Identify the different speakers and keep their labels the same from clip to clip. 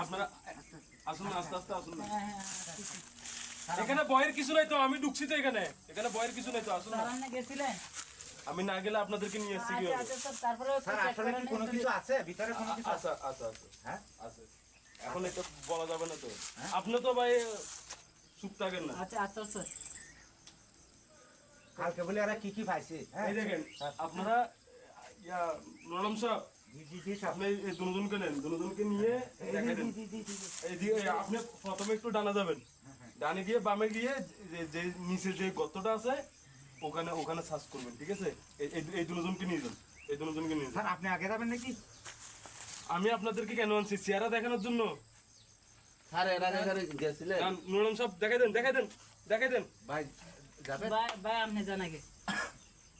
Speaker 1: আপনারা আসুন আস্তে আস্তে আসুন এখানে ভয়ের কিছু নাই তো আমি ঢুকছি তো এখানে। এখানে ভয়ের কিছু নাই তো আসুন
Speaker 2: গেছিলেন?
Speaker 1: আমি না গেলে আপনাদেরকে নিয়ে এসেছি কি
Speaker 2: আচ্ছা আচ্ছা স্যার তারপরে
Speaker 3: স্যার আসলে কি কোনো কিছু আছে? ভিতরে কোনো কিছু আছে?
Speaker 1: আচ্ছা
Speaker 3: হ্যাঁ?
Speaker 1: আছে। এখন এটা বলা যাবে না তো। আপনি তো ভাই চুপ থাকেন না।
Speaker 2: আচ্ছা আচ্ছা স্যার।
Speaker 3: কালকে বলে ওরা কি কি পাইছে? হ্যাঁ?
Speaker 1: এই দেখেন আপনারা ইয়া নরম সাহেব আপনি এই দুজনকে নেন দুজনকে নিয়ে দেখা দেন এই দিকে এই আপনি প্রথমে একটু ডানা যাবেন। ডানে গিয়ে বামে গিয়ে যে- যে নিচে যে গর্তটা আছে ওখানে ওখানে সার্চ করবেন ঠিক আছে? এই- এই এই দুজনকে নিয়ে যান এই দুজনকে নিয়ে যান।
Speaker 3: আপনি আগে যাবেন নাকি?
Speaker 1: আমি আপনাদেরকে কেন আনছি? চেহারা দেখানোর জন্য।
Speaker 4: স্যার এর আগে গেছিলেন।
Speaker 1: যান, নুরুল দেখাই দেন দেখাই দেন দেখাই দেন।
Speaker 4: ভাই যাবেন?
Speaker 2: ভাই ভাই আপনি জান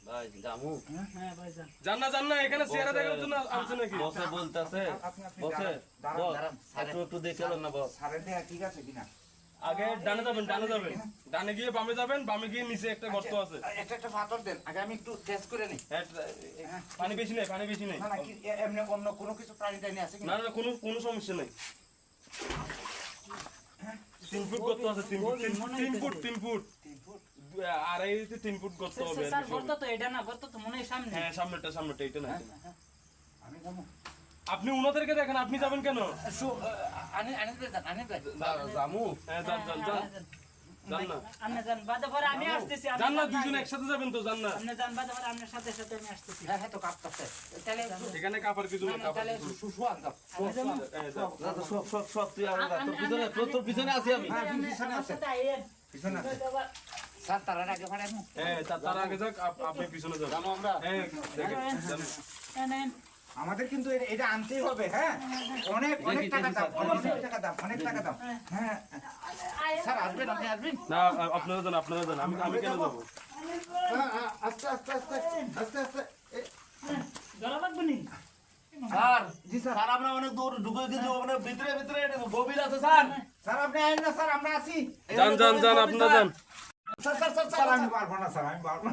Speaker 2: আগে
Speaker 4: ভাই জামু?
Speaker 2: হ্যাঁ ভাই যান
Speaker 1: জান না জান না এখানে চেহারা দেখানোর জন্য আনছে নাকি?
Speaker 4: বসে বলতেছে।
Speaker 3: আপনি আপনি
Speaker 4: বসে।
Speaker 3: দাঁড়ান, দাঁড়ান,
Speaker 4: বস।
Speaker 3: দাঁড়ান,
Speaker 4: একটু একটু দেখে না বস।
Speaker 3: ঠিক আছে কিনা?
Speaker 1: আগে ডানে যাবেন ডানে যাবেন। ডানে গিয়ে বামে যাবেন বামে গিয়ে নিচে একটা গর্ত আছে।
Speaker 3: একটা একটা পাথর দেন। আগে আমি একটু টেস্ট করে নিই।
Speaker 1: হ্যাঁ, পানি বেশি নেই পানি বেশি নেই।
Speaker 3: না এমনি অন্য কোনো কিছু প্রাণী টাইনি আছে
Speaker 1: না না কোনো কোনো সমস্যা নেই। তিন ফুট গর্ত আছে তিন ফুট তিন ফুট তিন ফুট।
Speaker 3: তিন ফুট।
Speaker 1: আড়াইতে তিন ফুট গর্ত হবে
Speaker 2: স্যার গর্ত তো এটা না গর্ত তো মনে হয় সামনে।
Speaker 1: হ্যাঁ সামনেটা সামনেটা এটা না।
Speaker 3: আমি যাব।
Speaker 1: আপনি উনাদেরকে দেখেন আপনি যাবেন কেন?
Speaker 3: সু- আনি আনি দে যান দে
Speaker 4: জামু
Speaker 1: হ্যাঁ যান যান যান।
Speaker 3: হ্যাঁ হ্যাঁ?
Speaker 1: হ্যাঁ,
Speaker 4: পিছনে আছি আমি।
Speaker 3: হ্যাঁ, পিছনে আছে। আগে
Speaker 1: হ্যাঁ তা- আগে যাক আপনি পিছনে যান।
Speaker 4: জানো আমরা?
Speaker 1: হ্যাঁ দেখেন
Speaker 2: নেন।
Speaker 3: আমাদের কিন্তু এটা আনতেই হবে হ্যাঁ? অনেক অনেক টাকা দাম অনেক টাকা দাম অনেক টাকা দাম। হ্যাঁ। স্যার আসবেন আপনি আসবেন?
Speaker 1: না আপনারা যান আপনারা যান আমি আমি কেন যাব?
Speaker 3: হ্যাঁ, হ্যাঁ, আস্তে আস্তে আস্তে আস্তে আস্তে। এ,
Speaker 2: ধরা লাগবে নি?
Speaker 4: স্যার
Speaker 3: জি স্যার।
Speaker 4: স্যার আমরা অনেক দূর ঢুকে গেছি ভিতরে ভিতরে গভীর আছে স্যার।
Speaker 3: স্যার আপনি আইন না স্যার আমরা আছি।
Speaker 1: যান যান যান আপনারা যান।
Speaker 4: স্যার স্যার স্যার
Speaker 3: স্যার আমি পারব না স্যার আমি পারব না।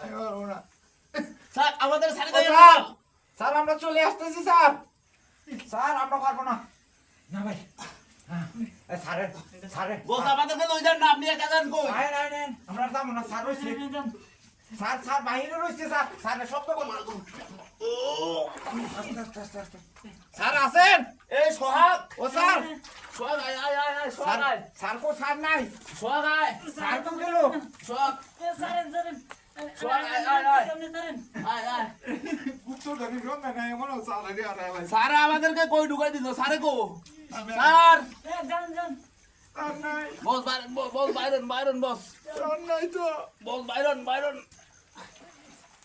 Speaker 3: আমি পারব না।
Speaker 4: স্যার আমাদের সারি
Speaker 3: ও,
Speaker 4: দেয়
Speaker 3: স্যার স্যার আমরা চলে আসতেছি স্যার। স্যার আমরা পারব না। না ভাই। হ্যাঁ, স্যারের স্যারের।
Speaker 4: বস আমাদেরকে লই যান না আপনি একা যান কই?
Speaker 3: আইন আইন আমরা যাব না স্যার
Speaker 2: নেন।
Speaker 3: স্যার স্যার বাইরে রয়েছে স্যার। স্যারের শব্দ করব আস্তে আস্তে আস্তে আস্তে। স্যার আছেন
Speaker 4: এই সোহাগ।
Speaker 3: ও স্যার।
Speaker 4: সোহাগ আয় আয় আয় আয়
Speaker 3: স্যার
Speaker 4: সোহাগ আয়।
Speaker 3: স্যার কো স্যার নাই।
Speaker 4: সোহাগ আয়।
Speaker 3: স্যার তো গেল।
Speaker 4: সোহাগ। আমাদেরকে কই ঢুকাই দিল? স্যারে কো? স্যার! বস বাইরন বস বাইরন বাইরন বস।
Speaker 3: নাই তো।
Speaker 4: বস বাইরন বাইরন।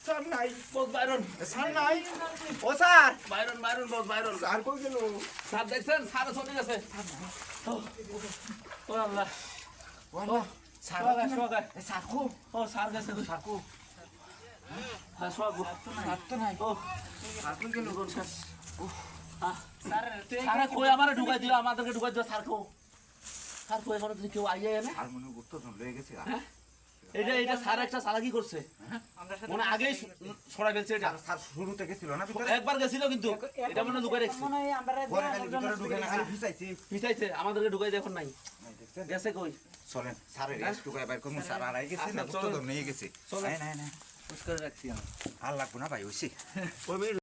Speaker 3: স্যার নাই
Speaker 4: বস বাইরন
Speaker 3: স্যার নাই ও স্যার
Speaker 4: বাইরন বাইরন বস বাইরন
Speaker 3: স্যার কই গেল?
Speaker 4: স্যার দেখছেন? স্যার চলে গেছে ও, ও আল্লাহ। ও
Speaker 3: স্যার। স্যার কো?
Speaker 4: ও স্যার গেছে তো স্যার কো? হ্যাঁ সোহাগ
Speaker 3: স্যার তো নাই।
Speaker 4: ও
Speaker 3: স্যার কই গেল?
Speaker 4: আহ,
Speaker 2: স্যার, তুই
Speaker 4: স্যারে কই? আমারে ঢুকাই দিও আমাদেরকে ঢুকাই দিও স্যার কো। স্যার কই এখন কেউ আইয়ে না
Speaker 3: আর মনে গুরুত্ব ধরে লয়ে গেছে
Speaker 4: এটা এটা স্যার একটা চালাকি করছে?
Speaker 2: আমরা
Speaker 4: মনে আগেই সরাই ফেলছে এটা।
Speaker 3: স্যার শুরু থেকে ছিল না
Speaker 4: একবার গেছিল কিন্তু। এটা মনে হয় লুকাই রাখছে।
Speaker 2: মনে হয়
Speaker 3: না
Speaker 4: পিছাইছে আমাদেরকে ঢুকাই দিয়ে এখন নাই। গেছে কই?
Speaker 3: চলেন স্যারের ঢুকায় বাইর করুন স্যার আর গেছে না
Speaker 4: আচ্ছা,
Speaker 3: গুরুত্ব নিয়ে গেছে।
Speaker 4: চলেন।
Speaker 3: নাই নাই নাই।
Speaker 4: পুষ্কার রাখছি
Speaker 3: আর লাগবো না ভাই হইছে